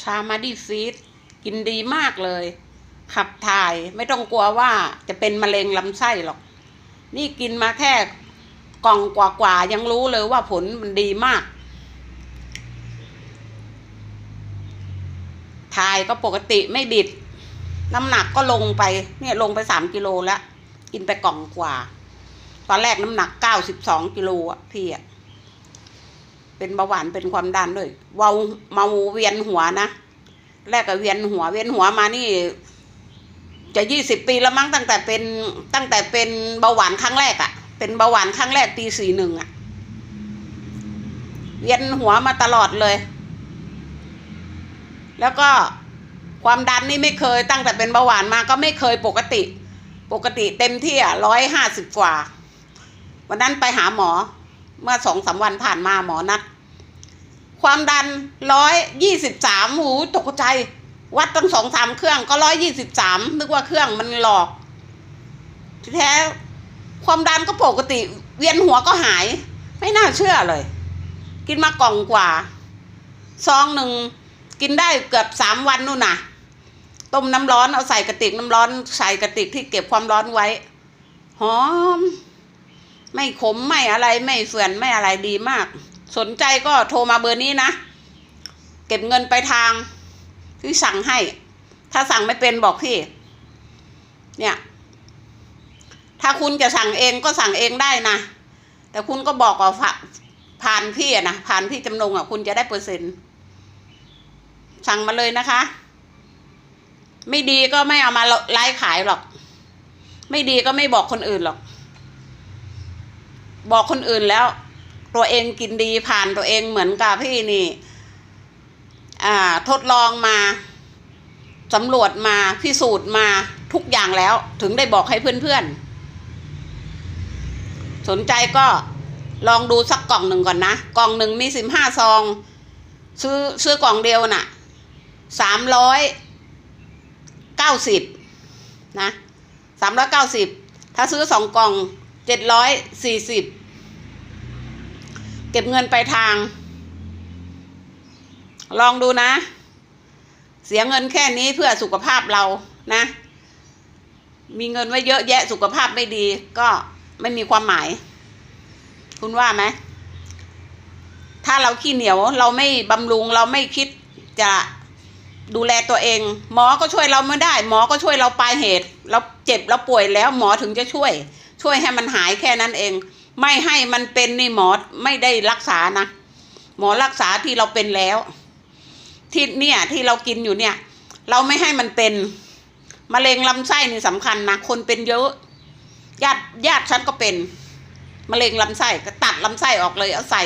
ชามาดีฟีดกินดีมากเลย ขับถ่ายไม่ต้องกลัวว่าจะเป็นมะเร็งลำไส้หรอก นี่กินมาแค่กล่องกว่าๆยังรู้เลยว่าผลมันดีมาก ถ่ายก็ปกติไม่บิด น้ำหนักก็ลงไป เนี่ยลงไปสามกิโลแล้ว กินไปกล่องกว่า ตอนแรกน้ำหนักเก้าสิบสองกิโลอะพี่อะ เป็นเบาหวานเป็นความดันด้วยเมาเมาเวียนหัวนะแรกก็เวียนหัวเวียนหัวมานี่ จะยี่สิบปีแล้วมั้งตั้งแต่เป็นตั้งแต่เป็นเบาหวานครั้งแรกอะ่ะ เป็นเบาหวานครั้งแรกปีสี่หนึ่งอะ เวียนหัวมาตลอดเลย แล้วก็ความดันนี่ไม่เคยตั้งแต่เป็นเบาหวานมาก็ไม่เคยปกติ ปกติเต็มที่อะร้อยห้าสิบกว่า วันนั้นไปหาหมอ เมื่อสองสามวันผ่านมาหมอนัด ความดันร้อยยี่สิบสามหูตกใจ วัดตั้งสองสามเครื่องก็ร้อยยี่สิบสามนึกว่าเครื่องมันหลอกที่แท้ความดันก็ปกติ เวียนหัวก็หาย ไม่น่าเชื่อเลย กินมากล่องกว่า ซองหนึ่งกินได้เกือบสามวันนู่นน่ะ ต้มน้ำร้อนเอาใส่กระติกน้ำร้อนใส่กระติกที่เก็บความร้อนไว้ หอม ไม่ขมไม่อะไรไม่เฟื่อนไม่อะไรดีมาก สนใจก็โทรมาเบอร์นี้นะ เก็บเงินไปทางที่สั่งให้ ถ้าสั่งไม่เป็นบอกพี่ เนี่ย ถ้าคุณจะสั่งเองก็สั่งเองได้นะ แต่คุณก็บอกว่าผ่านพี่อะนะผ่านพี่จำนงอะคุณจะได้เปอร์เซ็นต์สั่งมาเลยนะคะ ไม่ดีก็ไม่เอามาไลฟ์ขายหรอก ไม่ดีก็ไม่บอกคนอื่นหรอก บอกคนอื่นแล้ว ตัวเองกินดีผ่านตัวเองเหมือนกับพี่นี่ อ่า ทดลองมาสำรวจมาพิสูจน์มาทุกอย่างแล้ว ถึงได้บอกให้เพื่อนๆ สนใจก็ลองดูสักกล่องหนึ่งก่อนนะ กล่องหนึ่งมีสิบห้าซอง ซื้อซื้อกล่องเดียวน่ะสามร้อยเก้าสิบนะสามร้อยเก้าสิบถ้าซื้อสองกล่อง เจ็ดร้อยสี่สิบเก็บเงินไปทาง ลองดูนะ เสียเงินแค่นี้เพื่อสุขภาพเรานะ มีเงินไว้เยอะแยะสุขภาพไม่ดี ก็ไม่มีความหมาย คุณว่าไหมถ้าเราขี้เหนียวเราไม่บำรุงเราไม่คิดจะดูแลตัวเอง หมอก็ช่วยเราไม่ได้ หมอก็ช่วยเราปลายเหตุ เราเจ็บเราป่วยแล้วหมอถึงจะช่วย ช่วยให้มันหายแค่นั้นเอง ไม่ให้มันเป็นนี่หมอไม่ได้รักษานะหมอรักษาที่เราเป็นแล้ว ที่เนี่ยที่เรากินอยู่เนี่ย เราไม่ให้มันเป็นมะเร็งลำไส้นี่สำคัญนะคนเป็นเยอะญาติญาติฉันก็เป็นมะเร็งลำไส้ก็ตัดลำไส้ออกเลยเอาใส่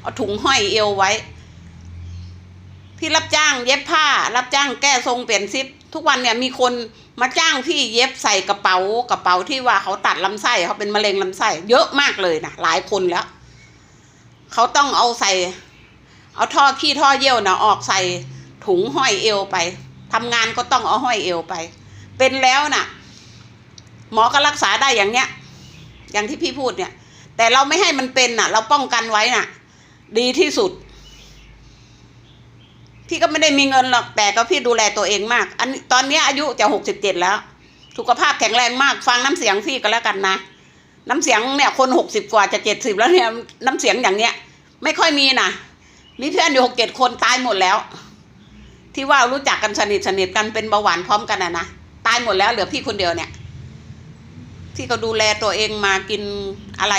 เอาถุงห้อยเอวไว้พี่รับจ้างเย็บผ้า รับจ้างแก้ทรงเปลี่ยนซิป ทุกวันเนี่ยมีคนมาจ้างพี่เย็บใส่กระเป๋ากระเป๋าที่ว่าเขาตัดลำไส้เขาเป็นมะเร็งลำไส้เยอะมากเลยนะหลายคนแล้วเขาต้องเอาใส่ เอาท่อขี้ท่อเยี่ยวนะออกใส่ถุงห้อยเอวไปทำงานก็ต้องเอาห้อยเอวไป เป็นแล้วน่ะ หมอก็รักษาได้อย่างเนี้ย อย่างที่พี่พูดเนี่ย แต่เราไม่ให้มันเป็นน่ะ เราป้องกันไว้น่ะ ดีที่สุด พี่ก็ไม่ได้มีเงินหรอกแต่ก็พี่ดูแลตัวเองมาก อันตอนนี้อายุจะหกสิบเจ็ดแล้ว สุขภาพแข็งแรงมากฟังน้ำเสียงพี่ก็แล้วกันนะ น้ำเสียงเนี่ยคนหกสิบกว่าจะเจ็ดสิบแล้วเนี่ยน้ำเสียงอย่างเนี้ย ไม่ค่อยมีนะมีเพื่อนอยู่หกเจ็ดคนตายหมดแล้ว ที่ว่ารู้จักกันสนิทสนิทกันเป็นเบาหวานพร้อมกันนะนะตายหมดแล้วเหลือพี่คนเดียวเนี่ย ที่เขาดูแลตัวเองมากินอะไร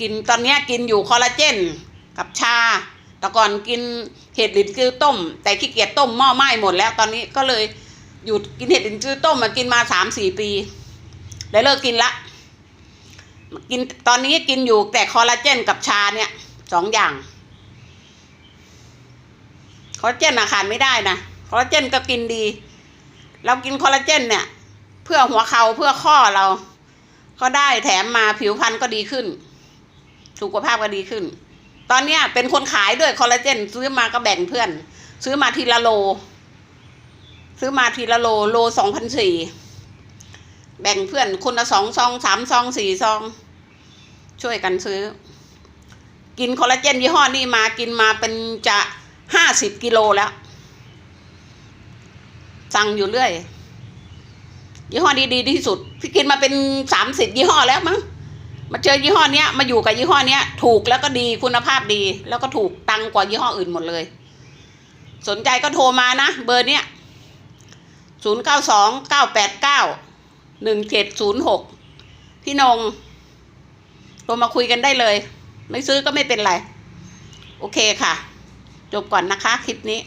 กินตอนเนี้ยกินอยู่คอลลาเจนกับชา แต่ก่อนกินเห็ดหลินจือต้ม แต่ขี้เกียจต้มหม้อไหม้หมดแล้ว ตอนนี้ก็เลยหยุดกินเห็ดหลินจือต้มมากินมาสามสี่ปีแล้วเลิกกินละ กินตอนนี้กินอยู่แต่คอลลาเจนกับชาเนี่ยสองอย่างคอลลาเจนอาหารไม่ได้นะคอลลาเจนก็กินดี เรากินคอลลาเจนเนี่ย เพื่อหัวเข่าเพื่อข้อเราก็ได้แถมมาผิวพรรณก็ดีขึ้น สุขภาพก็ดีขึ้น ตอนเนี้ยเป็นคนขายด้วยคอลลาเจนซื้อมาก็แบ่งเพื่อน ซื้อมาทีละโล ซื้อมาทีละโลโลสองพันสี่แบ่งเพื่อนคนละสองซองสามซองสี่ซอง ช่วยกันซื้อ กินคอลลาเจนยี่ห้อนี้มากินมาเป็นจะห้าสิบกิโลแล้ว สั่งอยู่เรื่อย ยี่ห้อนี้ดีที่สุด พี่กินมาเป็นสามสิบยี่ห้อแล้วมั้ง มาเจอยี่ห้อเนี้ยมาอยู่กับยี่ห้อเนี้ย ถูกแล้วก็ดีคุณภาพดี แล้วก็ถูกตังกว่ายี่ห้ออื่นหมดเลย สนใจก็โทรมานะ เบอร์เนี้ยศูนย์เก้าสองเก้าแปดเก้าหนึ่งเจ็ดศูนย์หกพี่นงโทรมาคุยกันได้เลย ไม่ซื้อก็ไม่เป็นไร โอเคค่ะ จบก่อนนะคะ คลิปนี้